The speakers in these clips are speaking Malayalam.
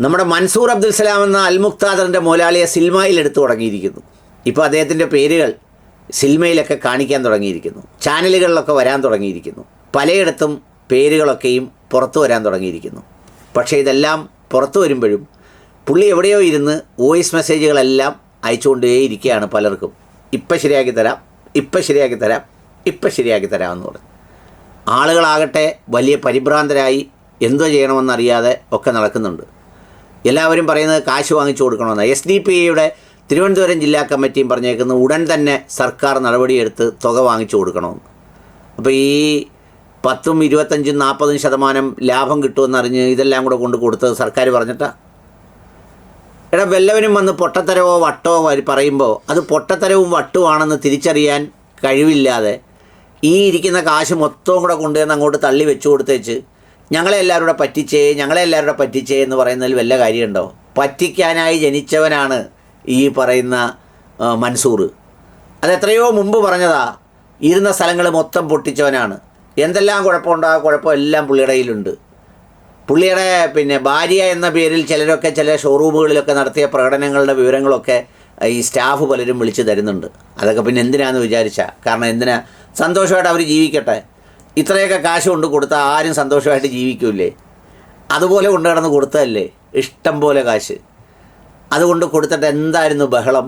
നമ്മുടെ മൻസൂർ അബ്ദുൽ സലാം എന്ന അൽ മുക്താദറിന്റെ മോലാളിയെ സിൽമയിൽ എടുത്തു തുടങ്ങിയിരിക്കുന്നു. ഇപ്പോൾ അദ്ദേഹത്തിന്റെ പേരുകൾ സിൽമയിലൊക്കെ കാണിക്കാൻ തുടങ്ങിയിരിക്കുന്നു. ചാനലുകളിലൊക്കെ വരാൻ തുടങ്ങിയിരിക്കുന്നു. പലയിടത്തും പേരുകളൊക്കെയും പുറത്തു വരാൻ തുടങ്ങിയിരിക്കുന്നു. പക്ഷേ ഇതെല്ലാം പുറത്തു വരുമ്പോഴും പുള്ളി എവിടെയോ ഇരുന്ന് വോയിസ് മെസ്സേജുകളെല്ലാം അയച്ചുകൊണ്ടേയിരിക്കുകയാണ് പലർക്കും. ഇപ്പം ശരിയാക്കി തരാം ഇപ്പം ശരിയാക്കി തരാം ഇപ്പം ശരിയാക്കി തരാം എന്ന് പറഞ്ഞു. ആളുകളാകട്ടെ വലിയ പരിഭ്രാന്തരായി എന്തോ ചെയ്യണമെന്നറിയാതെ ഒക്കെ നടക്കുന്നുണ്ട്. എല്ലാവരും പറയുന്നത് കാശ് വാങ്ങിച്ചു കൊടുക്കണമെന്ന്. എസ് ഡി പി ഐയുടെ തിരുവനന്തപുരം ജില്ലാ കമ്മിറ്റിയും പറഞ്ഞേക്കുന്നത് ഉടൻ തന്നെ സർക്കാർ നടപടിയെടുത്ത് തുക വാങ്ങിച്ചു കൊടുക്കണമെന്ന്. അപ്പോൾ ഈ പത്തും ഇരുപത്തഞ്ചും നാൽപ്പതും ശതമാനം ലാഭം കിട്ടുമെന്നറിഞ്ഞ് ഇതെല്ലാം കൂടെ കൊണ്ട് കൊടുത്തത് സർക്കാർ പറഞ്ഞിട്ടാ? എടാ വല്ലവനും വന്ന് പൊട്ടത്തരവോ വട്ടോ പറയുമ്പോൾ അത് പൊട്ടത്തരവും വട്ടുവാണെന്ന് തിരിച്ചറിയാൻ കഴിവില്ലാതെ ഈ ഇരിക്കുന്ന കാശ് മൊത്തവും കൂടെ കൊണ്ടുവന്ന് അങ്ങോട്ട് തള്ളി വെച്ചു കൊടുത്തേച്ച് ഞങ്ങളെ എല്ലാവരും കൂടെ പറ്റിച്ചേ ഞങ്ങളെ എല്ലാവരും കൂടെ പറ്റിച്ചേ എന്ന് പറയുന്നതിൽ വല്ല കാര്യമുണ്ടോ? പറ്റിക്കാനായി ജനിച്ചവനാണ് ഈ പറയുന്ന മൻസൂർ. അത് എത്രയോ മുമ്പ് പറഞ്ഞതാ. ഇരുന്ന സ്ഥലങ്ങൾ മൊത്തം പൊട്ടിച്ചവനാണ്. എന്തെല്ലാം കുഴപ്പമുണ്ടോ ആ കുഴപ്പം എല്ലാം പുള്ളിയുടെ കയ്യിലുണ്ട്. പുള്ളിയുടെ പിന്നെ ഭാര്യ എന്ന പേരിൽ ചിലരൊക്കെ ചില ഷോറൂമുകളിലൊക്കെ നടത്തിയ പ്രകടനങ്ങളുടെ വിവരങ്ങളൊക്കെ ഈ സ്റ്റാഫ് പലരും വിളിച്ചു തരുന്നുണ്ട്. അതൊക്കെ പിന്നെ എന്തിനാന്ന് വിചാരിച്ചാൽ കാരണം എന്തിനാ? സന്തോഷമായിട്ട് അവർ ജീവിക്കട്ടെ. ഇത്രയൊക്കെ കാശ് കൊണ്ട് കൊടുത്താൽ ആരും സന്തോഷമായിട്ട് ജീവിക്കൂലേ അതുപോലെ കൊണ്ട് കിടന്ന് കൊടുത്തതല്ലേ? ഇഷ്ടം പോലെ കാശ്. അതുകൊണ്ട് കൊടുത്തിട്ട് എന്തായിരുന്നു ബഹളം?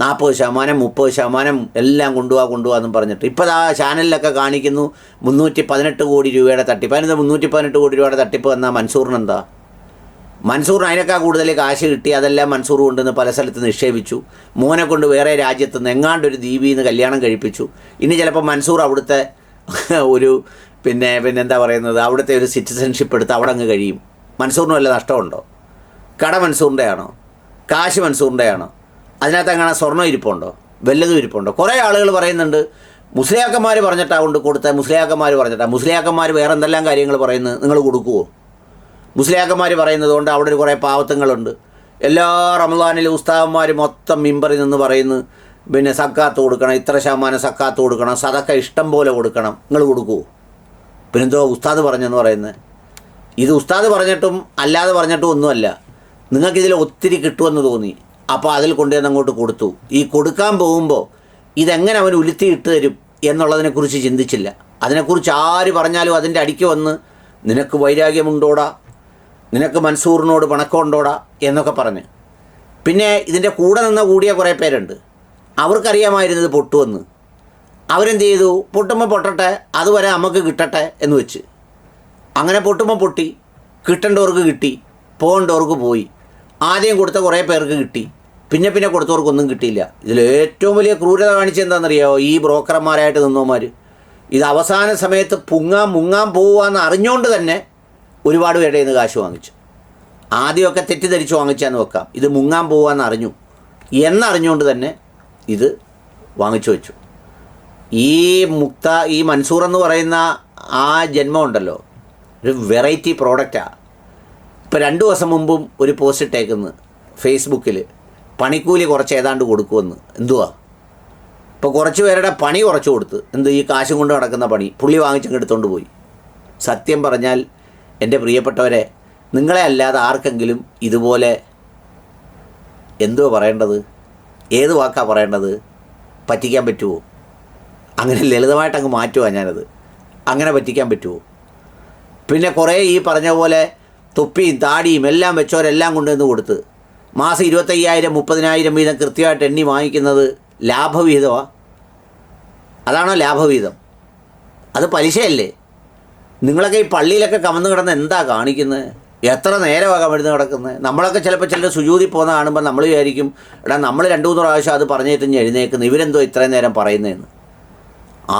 നാൽപ്പത് ശതമാനം മുപ്പത് ശതമാനം എല്ലാം കൊണ്ടുപോകാ കൊണ്ടുപോകാന്നും പറഞ്ഞിട്ട്. ഇപ്പോൾ ആ ചാനലിലൊക്കെ കാണിക്കുന്നു മുന്നൂറ്റി പതിനെട്ട് കോടി രൂപയുടെ തട്ടിപ്പ്. അതിനെന്താ മുന്നൂറ്റി പതിനെട്ട് കോടി രൂപയുടെ തട്ടിപ്പ് വന്നാൽ മൻസൂറിന് എന്താ? മൻസൂറിന് അതിനേക്കാൾ കൂടുതൽ കാശ് കിട്ടി അതെല്ലാം മൻസൂർ കൊണ്ടുവന്ന് പല സ്ഥലത്ത് നിക്ഷേപിച്ചു. മോനെ കൊണ്ട് വേറെ രാജ്യത്ത് നിന്ന് എങ്ങാണ്ടൊരു ദ്വീപിൽ നിന്ന് കല്യാണം കഴിപ്പിച്ചു. ഇനി ചിലപ്പോൾ മൻസൂർ അവിടുത്തെ ഒരു പിന്നെ പിന്നെ എന്താ പറയുന്നത് അവിടുത്തെ ഒരു സിറ്റിസൺഷിപ്പ് എടുത്ത് അവിടെ അങ്ങ് കഴിയും. മൻസൂറിന് വല്ല നഷ്ടമുണ്ടോ? കട മൻസൂറിന്റെ ആണോ കാശ് മൻസൂറിന്റെ ആണോ അതിനകത്ത് അങ്ങനെ സ്വർണം ഇരിപ്പുണ്ടോ? വല്ലതും ഇരിപ്പുണ്ടോ? കുറേ ആളുകൾ പറയുന്നുണ്ട് മുസ്ലിയാക്കന്മാർ പറഞ്ഞിട്ടാ കൊണ്ട് കൊടുത്ത മുസ്ലിയാക്കന്മാർ പറഞ്ഞിട്ടാ. മുസ്ലിയാക്കന്മാർ വേറെ എന്തെല്ലാം കാര്യങ്ങൾ പറയുന്നത് നിങ്ങൾ കൊടുക്കുമോ മുസ്ലിയാക്കന്മാർ പറയുന്നത് കൊണ്ട് അവിടെ ഒരു കുറേ പാവത്തങ്ങളുണ്ട് എല്ലാ റമദാനിലും ഉസ്താവന്മാർ മൊത്തം മിമ്പറിൽ നിന്ന് പറയുന്നു പിന്നെ സക്കാത്ത് കൊടുക്കണം ഇത്ര ശതമാനം സക്കാത്ത് കൊടുക്കണം സതക്ക ഇഷ്ടം പോലെ കൊടുക്കണം നിങ്ങൾ പിന്നെ പിന്നെന്തോ ഉസ്താദ് പറഞ്ഞെന്ന് പറയുന്നത്. ഇത് ഉസ്താദ് പറഞ്ഞിട്ടും അല്ലാതെ പറഞ്ഞിട്ടും ഒന്നുമല്ല. നിങ്ങൾക്കിതിൽ ഒത്തിരി കിട്ടുമെന്ന് തോന്നി. അപ്പോൾ അതിൽ കൊണ്ടുവന്ന് അങ്ങോട്ട് കൊടുത്തു. ഈ കൊടുക്കാൻ പോകുമ്പോൾ ഇതെങ്ങനെ അവൻ ഉലുത്തി ഇട്ട് തരും എന്നുള്ളതിനെക്കുറിച്ച് ചിന്തിച്ചില്ല. അതിനെക്കുറിച്ച് ആര് പറഞ്ഞാലും അതിന്റെ അടിക്ക് വന്ന് നിനക്ക് വൈരാഗ്യമുണ്ടോടാ? നിനക്ക് മൻസൂറിനോട് പണക്കമുണ്ടോടാ? എന്നൊക്കെ പറഞ്ഞ്. പിന്നെ ഇതിന്റെ കൂടെ നിന്ന് കൂടിയ കുറേ പേരുണ്ട്. അവർക്കറിയാമായിരുന്നത് പൊട്ടുമെന്ന് അവരെന്ത് ചെയ്തു പൊട്ടുമ്പോൾ പൊട്ടട്ടെ അതുവരെ നമുക്ക് കിട്ടട്ടെ എന്ന് വെച്ച്. അങ്ങനെ പൊട്ടുമ്പോൾ പൊട്ടി കിട്ടേണ്ടവർക്ക് കിട്ടി പോകേണ്ടവർക്ക് പോയി. ആദ്യം കൊടുത്ത കുറേ പേർക്ക് കിട്ടി. പിന്നെ പിന്നെ കൊടുത്തവർക്കൊന്നും കിട്ടിയില്ല. ഇതിൽ ഏറ്റവും വലിയ ക്രൂരത കാണിച്ചത് എന്താണെന്നറിയാമോ ഈ ബ്രോക്കർമാരായിട്ട് നിന്നോമാർ ഇത് അവസാന സമയത്ത് പുങ്ങാൻ മുങ്ങാൻ പോവാന്ന് അറിഞ്ഞുകൊണ്ട് തന്നെ ഒരുപാട് പേരുടെ നിന്ന് കാശ് വാങ്ങിച്ചു. ആദ്യമൊക്കെ തെറ്റിദ്ധരിച്ച് വാങ്ങിച്ചാന്ന് വെക്കാം. ഇത് മുങ്ങാൻ പോവാന്ന് അറിഞ്ഞു. എന്നറിഞ്ഞുകൊണ്ട് തന്നെ ഇത് വാങ്ങിച്ചു വെച്ചു. ഈ മുക്ത ഈ മൻസൂർ എന്ന് പറയുന്ന ആ ജന്മം ഉണ്ടല്ലോ ഒരു വെറൈറ്റി പ്രോഡക്റ്റാണ് ഇപ്പോൾ രണ്ട് ദിവസം മുമ്പും ഒരു പോസ്റ്റ് ഇട്ടേക്കുന്നു ഫേസ്ബുക്കിൽ പണിക്കൂലി കുറച്ച് ഏതാണ്ട് കൊടുക്കുമെന്ന്. എന്തുവാ? ഇപ്പോൾ കുറച്ച് പേരുടെ പണി കുറച്ച് കൊടുത്ത്. എന്ത് ഈ കാശും കൊണ്ട് നടക്കുന്ന പണി. പുള്ളി വാങ്ങിച്ചങ്ങ് എടുത്തുകൊണ്ട് പോയി. സത്യം പറഞ്ഞാൽ എന്റെ പ്രിയപ്പെട്ടവരെ നിങ്ങളെ അല്ലാതെ ആർക്കെങ്കിലും ഇതുപോലെ എന്തുവാ പറയേണ്ടത്? ഏത് വാക്കാ പറയേണ്ടത്? പറ്റിക്കാൻ പറ്റുമോ അങ്ങനെ ലളിതമായിട്ട് അങ്ങ് മാറ്റുവാ ഞാനത്. അങ്ങനെ പറ്റിക്കാൻ പറ്റുമോ പിന്നെ കുറേ ഈ പറഞ്ഞ പോലെ തൊപ്പിയും താടിയും എല്ലാം വെച്ചവരെല്ലാം കൊണ്ടുവന്ന് കൊടുത്ത് മാസം ഇരുപത്തയ്യായിരം മുപ്പതിനായിരം വീതം കൃത്യമായിട്ട് എണ്ണി വാങ്ങിക്കുന്നത് ലാഭവിഹിതമാണ് അതാണോ ലാഭവിഹിതം? അത് പലിശയല്ലേ? നിങ്ങളൊക്കെ ഈ പള്ളിയിലൊക്കെ കമന്ന് കിടന്ന് എന്താ കാണിക്കുന്നത് എത്ര നേരമാകാൻ കമഴ്ന്ന് കിടക്കുന്നത്? നമ്മളൊക്കെ ചിലപ്പോൾ ചിലർ സുജൂതി പോകുന്ന കാണുമ്പോൾ നമ്മൾ വിചാരിക്കും എടാ നമ്മൾ രണ്ട് മൂന്ന് പ്രാവശ്യം അത് പറഞ്ഞിട്ട് എഴുന്നേക്കുന്നു ഇവരെന്തോ ഇത്രയും നേരം പറയുന്നതെന്ന്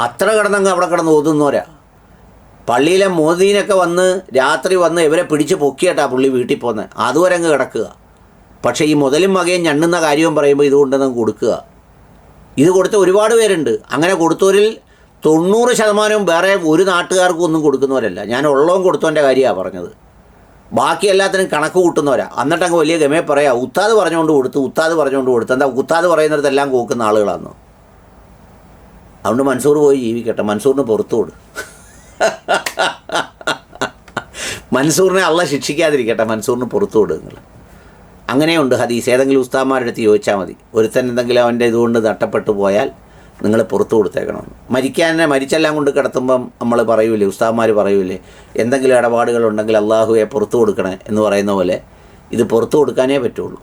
അത്ര കിടന്നങ്ങ് അവിടെ കിടന്ന് ഓതുന്നവരാ. പള്ളിയിലെ മോദീനൊക്കെ വന്ന് രാത്രി വന്ന് ഇവരെ പിടിച്ച് പൊക്കിയിട്ടാ പുള്ളി വീട്ടിൽ പോകുന്നത് അതുവരെ അങ്ങ് കിടക്കുക. പക്ഷേ ഈ മുതലും മകയും ഞണ്ണുന്ന കാര്യവും പറയുമ്പോൾ ഇതുകൊണ്ടൊന്നും കൊടുക്കുക. ഇത് കൊടുത്ത ഒരുപാട് പേരുണ്ട്. അങ്ങനെ കൊടുത്തവരിൽ തൊണ്ണൂറ് ശതമാനവും വേറെ ഒരു നാട്ടുകാർക്കും ഒന്നും കൊടുക്കുന്നവരല്ല. ഞാൻ ഉള്ളവും കൊടുത്തവന്റെ കാര്യമാണ് പറഞ്ഞത്. ബാക്കി എല്ലാത്തിനും കണക്ക് കൂട്ടുന്നവരാ. എന്നിട്ടങ്ങ് വലിയ ഗമയെ പറയാ ഉത്താത് പറഞ്ഞുകൊണ്ട് കൊടുത്തു ഉത്താത് പറഞ്ഞുകൊണ്ട് കൊടുത്തു. എന്താ ഉത്താത് പറയുന്നിടത്തെല്ലാം കോക്കുന്ന ആളുകളാണ് അതുകൊണ്ട് മൻസൂർ പോയി ജീവിക്കട്ടെ. മൻസൂറിന് പുറത്തു കൊടു മൻസൂറിനെ അള്ള ശിക്ഷിക്കാതിരിക്കട്ടെ. മൻസൂറിന് പുറത്തു നിങ്ങൾ. അങ്ങനെയുണ്ട് ഹദീസ്. ഏതെങ്കിലും ഉസ്താമാരുടെ അടുത്ത് ചോദിച്ചാൽ മതി. ഒരുത്തൻ എന്തെങ്കിലും അവന്റെ ഇതുകൊണ്ട് നഷ്ടപ്പെട്ടു പോയാൽ നിങ്ങൾ പുറത്തു കൊടുത്തേക്കണം. മരിക്കാൻ മരിച്ചെല്ലാം കൊണ്ട് കിടത്തുമ്പം നമ്മൾ പറയൂലേ ഉസ്താദ്മാർ പറയൂലേ എന്തെങ്കിലും ഇടപാടുകളുണ്ടെങ്കിൽ അള്ളാഹുവെ പുറത്തു കൊടുക്കണേ എന്ന് പറയുന്ന പോലെ ഇത് പുറത്തു കൊടുക്കാനേ പറ്റുള്ളൂ.